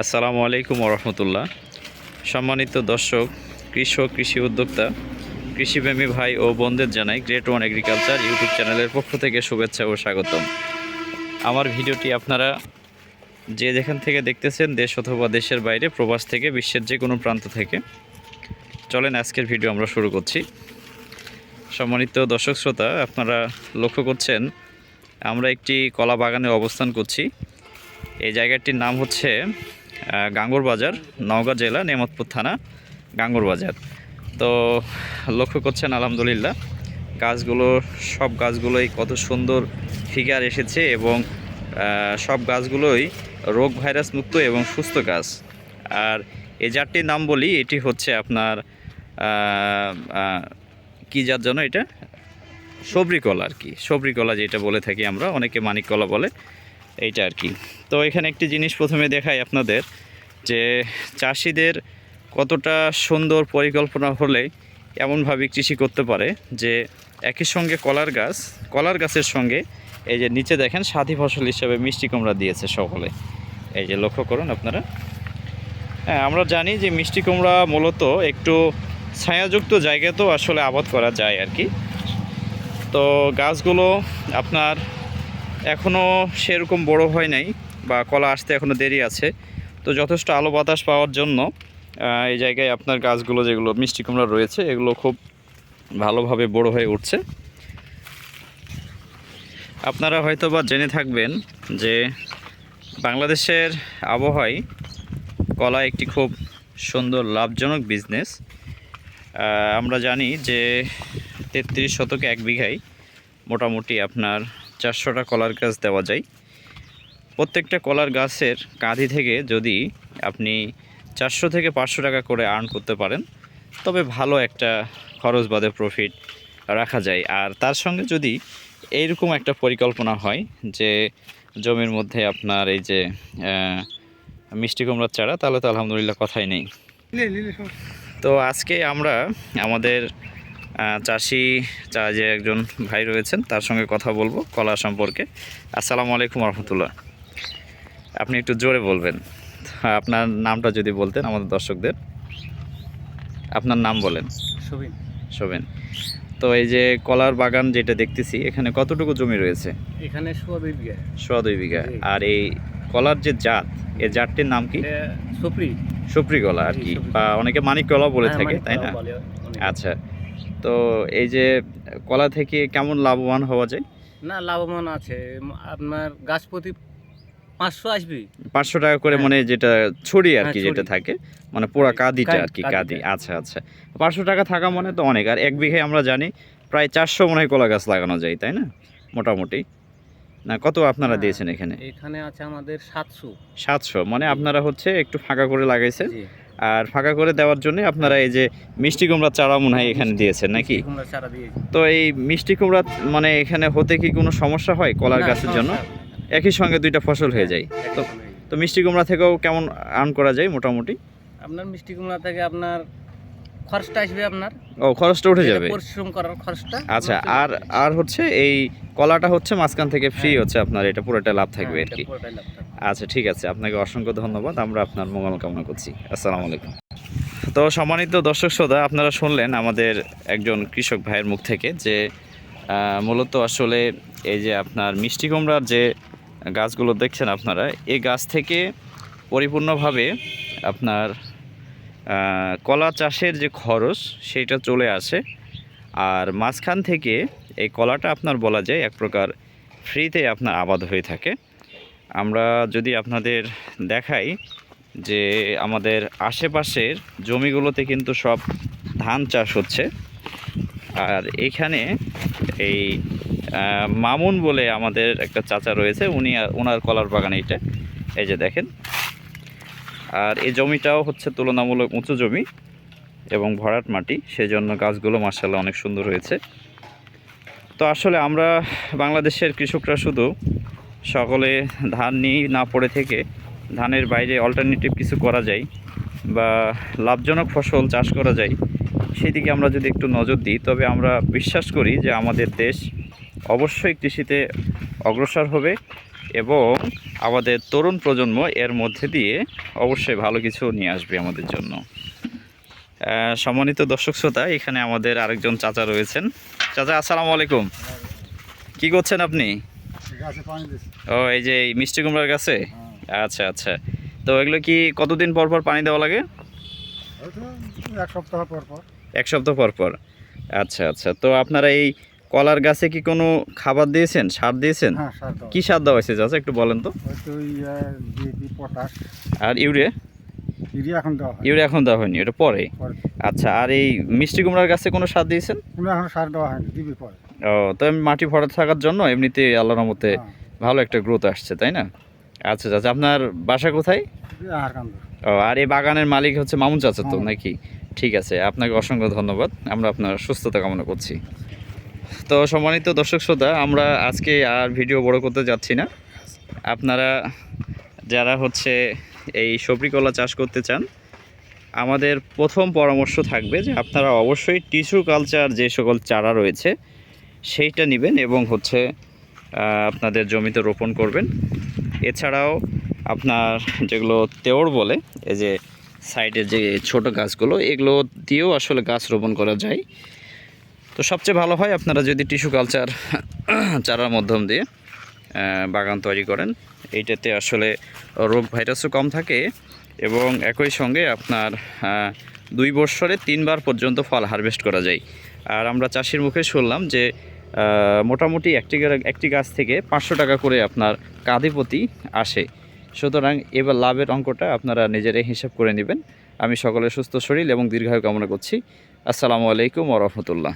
আসসালামু আলাইকুম রহমতুল্লাহ সম্মানিত দর্শক, কৃষক, কৃষি উদ্যোক্তা, কৃষিপ্রেমী ভাই ও বোনদের জানাই গ্রেট ওয়ান এগ্রিকালচার ইউটিউব চ্যানেলের পক্ষ থেকে শুভেচ্ছা ও স্বাগতম। আমার ভিডিওটি আপনারা যে যেখান থেকে দেখতেছেন, দেশ অথবা দেশের বাইরে, প্রবাস থেকে, বিশ্বের যে কোনো প্রান্ত থেকে, চলেন আজকের ভিডিও আমরা শুরু করছি। সম্মানিত দর্শক শ্রোতা, আপনারা লক্ষ্য করছেন, আমরা একটি কলা বাগানে অবস্থান করছি। এই জায়গাটির নাম হচ্ছে গাঙ্গুর বাজার, নওগাঁ জেলা, নেমতপুর থানা, গাঙ্গুর বাজার। তো লক্ষ্য করছেন, আলহামদুলিল্লাহ, গাছগুলো, সব গাছগুলোই কত সুন্দর ফিগার এসেছে এবং সব গাছগুলোই রোগ ভাইরাস মুক্ত এবং সুস্থ গাছ। আর এই জাতটির নাম বলি, এটি হচ্ছে আপনার কি জাত যেন এটা? সবরি কলা আর কি। সবরি কলা যেটা বলে থাকি আমরা, অনেকে মানিক কলা বলে। এইটা আর কি। তো এখানে একটি জিনিস প্রথমে দেখাই আপনাদের, যে চাষিদের কতটা সুন্দর পরিকল্পনা হলে এমনভাবে কৃষি করতে পারে যে একই সঙ্গে কলার গাছ, কলার গাছের সঙ্গে এই যে নিচে দেখেন সাথী ফসল হিসেবে মিষ্টি কুমড়া দিয়েছে সকলে। এই যে লক্ষ্য করুন আপনারা। হ্যাঁ আমরা জানি যে মিষ্টি কুমড়া মূলত একটু ছায়াযুক্ত জায়গাতেও আসলে আবাদ করা যায় আর কি। তো গাছগুলো আপনার এখনও সেরকম বড় হয় নাই বা কলা আসতে এখনও দেরি আছে। তো যথেষ্ট আলো বাতাস পাওয়ার জন্য এই জায়গায় আপনার গাছগুলো যেগুলো মিষ্টি কুমড়া রয়েছে, এগুলো খুব ভালোভাবে বড় হয়ে উঠছে। আপনারা হয়তো বা জেনে থাকবেন যে বাংলাদেশের আবহাওয়ায় কলা একটি খুব সুন্দর লাভজনক বিজনেস আমরা জানি যে তেত্রিশ শতকে এক বিঘায় মোটামুটি আপনার চারশোটা কলার গাছ দেওয়া যায়। প্রত্যেকটা কলার গাছের কাঁধি থেকে যদি আপনি চারশো থেকে পাঁচশো টাকা করে আর্ন করতে পারেন তবে ভালো একটা খরচ বাদে প্রফিট রাখা যায়। আর তার সঙ্গে যদি এইরকম একটা পরিকল্পনা হয় যে জমির মধ্যে আপনার এই যে মিষ্টি কুমড়ার চারা তাহলে তো আলহামদুলিল্লাহ কথাই নেই। তো আজকে আমরা আমাদের চাষি চা যে একজন ভাই রয়েছেন তার সঙ্গে কথা বলব কলা সম্পর্কে। আসসালামু আলাইকুম রহমতুল্লাহ। আপনি একটু জোরে বলবেন। আপনার নামটা যদি বলতেন আমাদের দর্শকদের। আপনার নাম বলেন। সবিন শোভেন। তো এই যে কলার বাগান যেটা দেখতেছি এখানে কতটুকু জমি রয়েছে? এখানে সোয়া দুই বিঘা। সোয়া দুই বিঘা। আর এই কলার যে জাত এই জাতটির নাম কি? সুপ্রি। সুপ্রি কলা আর কি। বা অনেকে মানিক কলা বলে হ্যাঁ, থাকে তাই না? আচ্ছা। তো এই যে কলা থেকে কেমন লাভবান হওয়া যায়? না লাভবান আছে। আপনার গাছ প্রতি পাঁচশো আসবে। পাঁচশো টাকা করে হ্যাঁ। মানে যেটা ছড়ি আর হ্যাঁ, কি যেটা থাকে মানে পুরা কাদিটা আর কি। কাদি। আচ্ছা আচ্ছা। পাঁচশো টাকা থাকা মানে তো অনেক আর এক বিঘায় আমরা জানি প্রায় চারশো মনে হয় কলা গাছ লাগানো যায় তাই না? মোটামুটি। না কত আপনারা হ্যাঁ। দিয়েছেন এখানে? এখানে আছে আমাদের সাতশো। সাতশো মানে আপনারা হচ্ছে একটু ফাঁকা করে লাগাইছেন। আর ফাঁকা করে দেওয়ার জন্য আপনারা এই যে মিষ্টি কুমড়ার চারা মনে হয় এখানে দিয়েছেন নাকি? তো এই মিষ্টি কুমড়া মানে এখানে হতে কি কোনো সমস্যা হয় কলার গাছের জন্য। একই সঙ্গে দুইটা ফসল হয়ে যায়। তো তো মিষ্টি কুমড়া থেকেও কেমন আর্ন করা যায় মোটামুটি? আপনার মিষ্টি কুমড়া থেকে আপনার খরচটা আসবে আপনার। ও খরচটা উঠে যাবে। পরিশ্রম করার খরচটা। আচ্ছা আর আর হচ্ছে এই কলাটা হচ্ছে মাঝখান থেকে ফ্রি হ্যাঁ। হচ্ছে আপনার এটা পুরোটা লাভ থাকবে হ্যাঁ, আর কি। পুরোটাই লাভ থাকবে। আচ্ছা ঠিক আছে। আপনাকে অসংখ্য ধন্যবাদ। আমরা আপনার মঙ্গল কামনা করছি। আসসালামু আলাইকুম। তো সম্মানিত দর্শক শ্রোতা, আপনারা শুনলেন আমাদের একজন কৃষক ভাইয়ের মুখ থেকে যে মূলত আসলে এই যে আপনার মিষ্টি কুমড়ার যে গাছগুলো দেখছেন আপনারা, এই গাছ থেকে পরিপূর্ণভাবে আপনার কলা চাষের যে খরচ সেইটা চলে আসে। আর মাঝখান থেকে এই কলাটা আপনার বলা যায় এক প্রকার ফ্রিতে আপনার আবাদ হয়ে থাকে। আমরা যদি আপনাদের দেখাই যে আমাদের আশেপাশের জমিগুলোতে কিন্তু সব ধান চাষ হচ্ছে। আর এখানে এই মামুন বলে আমাদের একটা চাচা রয়েছে, উনি, ওনার কলার বাগান এইটা। এই যে দেখেন। আর এই জমিটাও হচ্ছে তুলনামূলক উঁচু জমি এবং ভরাট মাটি, সেজন্য গাছগুলো মার্শাল্লাহ অনেক সুন্দর হয়েছে। তো আসলে আমরা বাংলাদেশের কৃষকরা শুধু সকলে ধান নিয়ে না পড়ে থেকে ধানের বাইরে অল্টারনেটিভ কিছু করা যায় বা লাভজনক ফসল চাষ করা যায়, সেদিকে আমরা যদি একটু নজর দিই, তবে আমরা বিশ্বাস করি যে আমাদের দেশ অবশ্যই কৃষিতে অগ্রসর হবে এবং আমাদের তরুণ প্রজন্ম এর মধ্যে দিয়ে অবশ্যই ভালো কিছু নিয়ে আসবে আমাদের জন্য। সম্মানিত দর্শক শ্রোতা, এখানে আমাদের আরেকজন চাচা রয়েছেন। চাচা, আসসালামু আলাইকুম। কি করছেন আপনি? ও এই যে মিষ্টি কুমড়ার গাছে? হ্যাঁ। আচ্ছা আচ্ছা। তো এগুলো কি কতদিন পর পর পানি দেওয়া লাগে? এক সপ্তাহ পর পর। এক সপ্তাহ পর পর। আচ্ছা আচ্ছা। তো আপনারা এই কলার গাছে কি কোনো খাবার দিয়েছেন? সার দিয়েছেন? হ্যাঁ কি সার দেওয়া হয়েছে চাচা একটু বলেন তো? আর ইউরিয়া? ইউরিয়া এখন দেওয়া ইউরিয়া এখন দেওয়া হয়নি ওটা পরে? পরে। আচ্ছা আর এই মিষ্টি কুমড়ার গাছে কোনো সার দিয়েছেন? এখন সার দেওয়া হয়নি দিবি পরে। ও তো মাটি ভরা থাকার জন্য এমনিতে আল্লাহর মতে হ্যাঁ। ভালো একটা গ্রোথ আসছে তাই না? আচ্ছা আচ্ছা আপনার বাসা কোথায়? ও আর এই বাগানের মালিক হচ্ছে মামুন চাচা তো। নাকি? ঠিক আছে আপনাকে অসংখ্য ধন্যবাদ। আমরা আপনার সুস্থতা কামনা করছি। তো সম্মানিত দর্শক শ্রোতা আমরা আজকে আর ভিডিও বড় করতে যাচ্ছি না। আপনারা যারা হচ্ছে এই সবরি কলা চাষ করতে চান আমাদের প্রথম পরামর্শ থাকবে যে আপনারা অবশ্যই টিস্যু কালচার যে সকল চারা রয়েছে সেইটা নেবেন এবং হচ্ছে আপনাদের জমিতে রোপণ করবেন। এছাড়াও আপনার যেগুলো তেওর বলে, এই যে সাইডের যে ছোট গাছগুলো, এগুলো দিয়েও আসলে গাছ রোপণ করা যায়। তো সবচেয়ে ভালো হয় আপনারা যদি টিস্যু কালচার চারার মাধ্যম দিয়ে বাগান তৈরি করেন। এইটাতে আসলে রোগ ভাইরাসও কম থাকে এবং একই সঙ্গে আপনার দুই বছরে তিনবার পর্যন্ত ফল হারভেস্ট করা যায়। আর আমরা চাষির মুখে শুনলাম যে মোটামুটি একটি একটি গাছ থেকে পাঁচশো টাকা করে আপনার কাঁধেপতি আসে। সুতরাং এবার লাভের অঙ্কটা আপনারা নিজেরাই হিসাব করে নেবেন। আমি সকলের সুস্থ শরীর এবং দীর্ঘায়ু কামনা করছি। আসসালামু আলাইকুম ওরহমতুল্লাহ